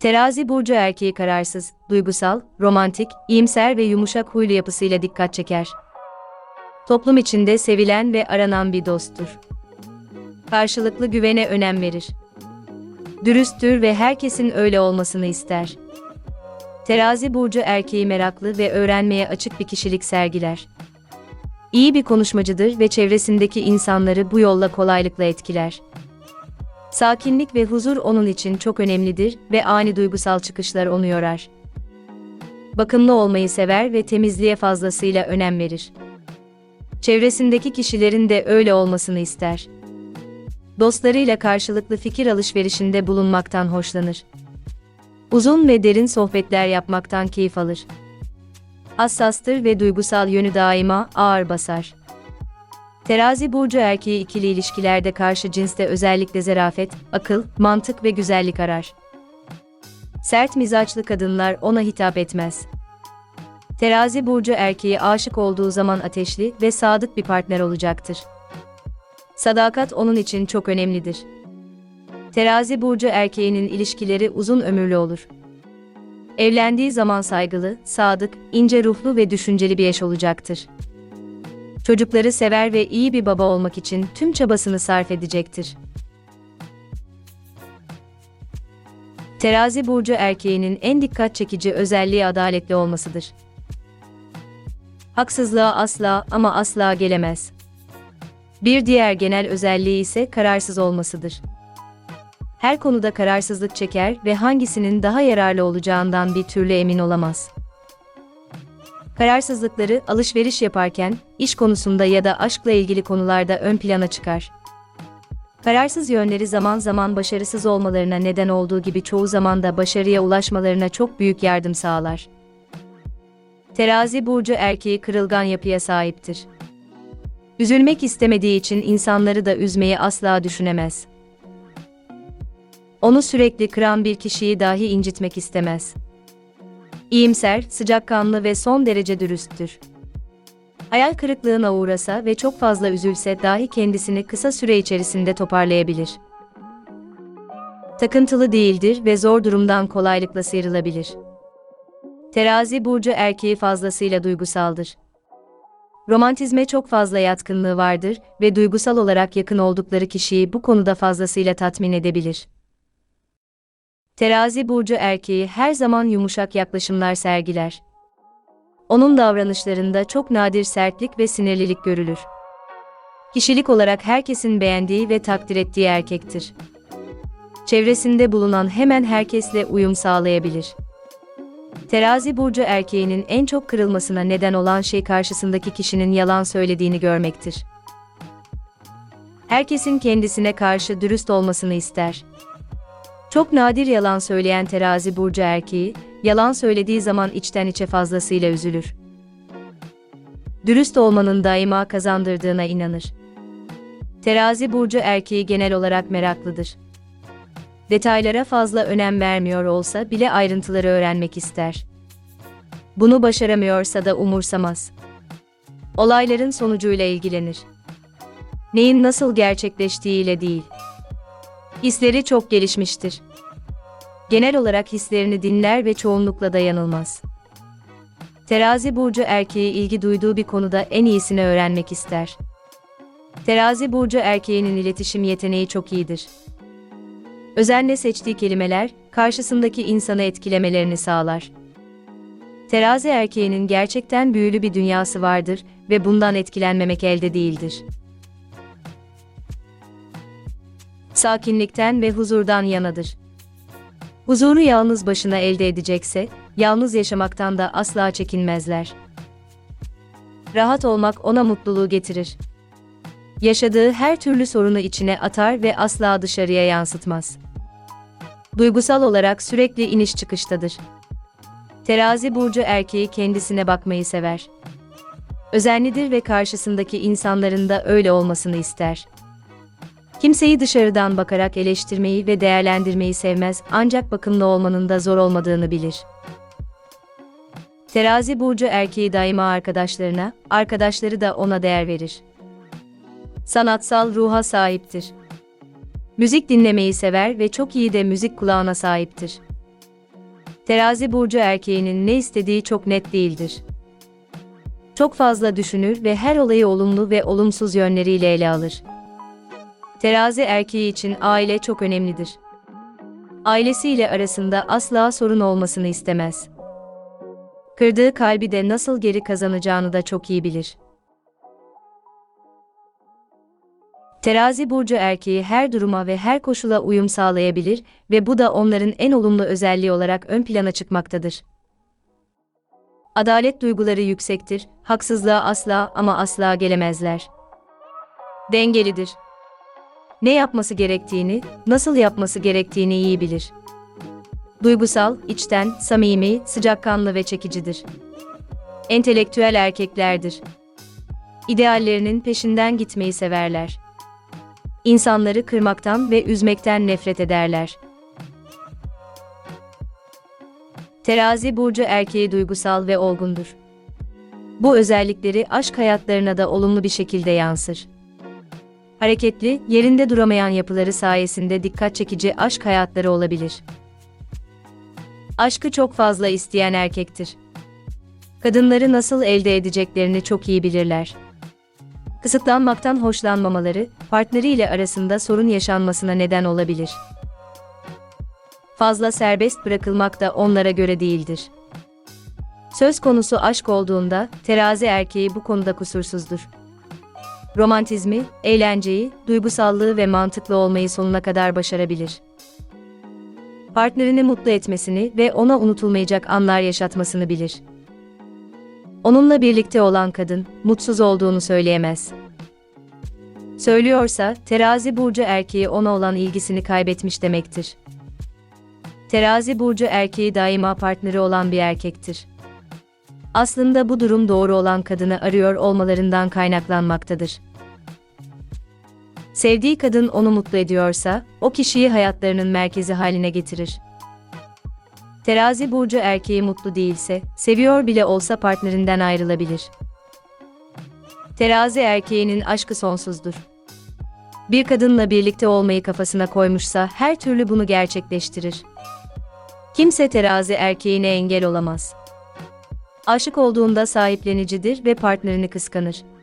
Terazi burcu erkeği kararsız, duygusal, romantik, iyimser ve yumuşak huylu yapısıyla dikkat çeker. Toplum içinde sevilen ve aranan bir dosttur. Karşılıklı güvene önem verir. Dürüsttür ve herkesin öyle olmasını ister. Terazi burcu erkeği meraklı ve öğrenmeye açık bir kişilik sergiler. İyi bir konuşmacıdır ve çevresindeki insanları bu yolla kolaylıkla etkiler. Sakinlik ve huzur onun için çok önemlidir ve ani duygusal çıkışlar onu yorar. Bakımlı olmayı sever ve temizliğe fazlasıyla önem verir. Çevresindeki kişilerin de öyle olmasını ister. Dostlarıyla karşılıklı fikir alışverişinde bulunmaktan hoşlanır. Uzun ve derin sohbetler yapmaktan keyif alır. Hassastır ve duygusal yönü daima ağır basar. Terazi burcu erkeği ikili ilişkilerde karşı cinste özellikle zarafet, akıl, mantık ve güzellik arar. Sert mizaçlı kadınlar ona hitap etmez. Terazi burcu erkeği aşık olduğu zaman ateşli ve sadık bir partner olacaktır. Sadakat onun için çok önemlidir. Terazi burcu erkeğinin ilişkileri uzun ömürlü olur. Evlendiği zaman saygılı, sadık, ince ruhlu ve düşünceli bir eş olacaktır. Çocukları sever ve iyi bir baba olmak için tüm çabasını sarf edecektir. Terazi burcu erkeğinin en dikkat çekici özelliği adaletli olmasıdır. Haksızlığa asla ama asla gelemez. Bir diğer genel özelliği ise kararsız olmasıdır. Her konuda kararsızlık çeker ve hangisinin daha yararlı olacağından bir türlü emin olamaz. Kararsızlıkları alışveriş yaparken, iş konusunda ya da aşkla ilgili konularda ön plana çıkar. Kararsız yönleri zaman zaman başarısız olmalarına neden olduğu gibi çoğu zaman da başarıya ulaşmalarına çok büyük yardım sağlar. Terazi burcu erkeği kırılgan yapıya sahiptir. Üzülmek istemediği için insanları da üzmeyi asla düşünemez. Onu sürekli kıran bir kişiyi dahi incitmek istemez. İyimser, sıcakkanlı ve son derece dürüsttür. Hayal kırıklığına uğrasa ve çok fazla üzülse dahi kendisini kısa süre içerisinde toparlayabilir. Takıntılı değildir ve zor durumdan kolaylıkla sıyrılabilir. Terazi burcu erkeği fazlasıyla duygusaldır. Romantizme çok fazla yatkınlığı vardır ve duygusal olarak yakın oldukları kişiyi bu konuda fazlasıyla tatmin edebilir. Terazi burcu erkeği her zaman yumuşak yaklaşımlar sergiler. Onun davranışlarında çok nadir sertlik ve sinirlilik görülür. Kişilik olarak herkesin beğendiği ve takdir ettiği erkektir. Çevresinde bulunan hemen herkesle uyum sağlayabilir. Terazi burcu erkeğinin en çok kırılmasına neden olan şey karşısındaki kişinin yalan söylediğini görmektir. Herkesin kendisine karşı dürüst olmasını ister. Çok nadir yalan söyleyen terazi burcu erkeği, yalan söylediği zaman içten içe fazlasıyla üzülür. Dürüst olmanın daima kazandırdığına inanır. Terazi burcu erkeği genel olarak meraklıdır. Detaylara fazla önem vermiyor olsa bile ayrıntıları öğrenmek ister. Bunu başaramıyorsa da umursamaz. Olayların sonucuyla ilgilenir. Neyin nasıl gerçekleştiğiyle değil. Hisleri çok gelişmiştir. Genel olarak hislerini dinler ve çoğunlukla dayanılmaz. Terazi burcu erkeği ilgi duyduğu bir konuda en iyisini öğrenmek ister. Terazi burcu erkeğinin iletişim yeteneği çok iyidir. Özenle seçtiği kelimeler karşısındaki insanı etkilemelerini sağlar. Terazi erkeğinin gerçekten büyülü bir dünyası vardır ve bundan etkilenmemek elde değildir. Sakinlikten ve huzurdan yanadır. Huzuru yalnız başına elde edecekse, yalnız yaşamaktan da asla çekinmezler. Rahat olmak ona mutluluğu getirir. Yaşadığı her türlü sorunu içine atar ve asla dışarıya yansıtmaz. Duygusal olarak sürekli iniş çıkıştadır. Terazi burcu erkeği kendisine bakmayı sever. Özenlidir ve karşısındaki insanların da öyle olmasını ister. Kimseyi dışarıdan bakarak eleştirmeyi ve değerlendirmeyi sevmez ancak bakımlı olmanın da zor olmadığını bilir. Terazi burcu erkeği daima arkadaşlarına, arkadaşları da ona değer verir. Sanatsal ruha sahiptir. Müzik dinlemeyi sever ve çok iyi de müzik kulağına sahiptir. Terazi burcu erkeğinin ne istediği çok net değildir. Çok fazla düşünür ve her olayı olumlu ve olumsuz yönleriyle ele alır. Terazi erkeği için aile çok önemlidir. Ailesiyle arasında asla sorun olmasını istemez. Kırdığı kalbi de nasıl geri kazanacağını da çok iyi bilir. Terazi burcu erkeği her duruma ve her koşula uyum sağlayabilir ve bu da onların en olumlu özelliği olarak ön plana çıkmaktadır. Adalet duyguları yüksektir, haksızlığa asla ama asla gelemezler. Dengelidir. Ne yapması gerektiğini, nasıl yapması gerektiğini iyi bilir. Duygusal, içten, samimi, sıcakkanlı ve çekicidir. Entelektüel erkeklerdir. İdeallerinin peşinden gitmeyi severler. İnsanları kırmaktan ve üzmekten nefret ederler. Terazi burcu erkeği duygusal ve olgundur. Bu özellikleri aşk hayatlarına da olumlu bir şekilde yansır. Hareketli, yerinde duramayan yapıları sayesinde dikkat çekici aşk hayatları olabilir. Aşkı çok fazla isteyen erkektir. Kadınları nasıl elde edeceklerini çok iyi bilirler. Kısıtlanmaktan hoşlanmamaları, partneriyle arasında sorun yaşanmasına neden olabilir. Fazla serbest bırakılmak da onlara göre değildir. Söz konusu aşk olduğunda, terazi erkeği bu konuda kusursuzdur. Romantizmi, eğlenceyi, duygusallığı ve mantıklı olmayı sonuna kadar başarabilir. Partnerini mutlu etmesini ve ona unutulmayacak anlar yaşatmasını bilir. Onunla birlikte olan kadın, mutsuz olduğunu söyleyemez. Söylüyorsa, terazi burcu erkeği ona olan ilgisini kaybetmiş demektir. Terazi burcu erkeği daima partneri olan bir erkektir. Aslında bu durum doğru olan kadını arıyor olmalarından kaynaklanmaktadır. Sevdiği kadın onu mutlu ediyorsa, o kişiyi hayatlarının merkezi haline getirir. Terazi burcu erkeği mutlu değilse, seviyor bile olsa partnerinden ayrılabilir. Terazi erkeğinin aşkı sonsuzdur. Bir kadınla birlikte olmayı kafasına koymuşsa her türlü bunu gerçekleştirir. Kimse terazi erkeğine engel olamaz. Aşık olduğunda sahiplenicidir ve partnerini kıskanır.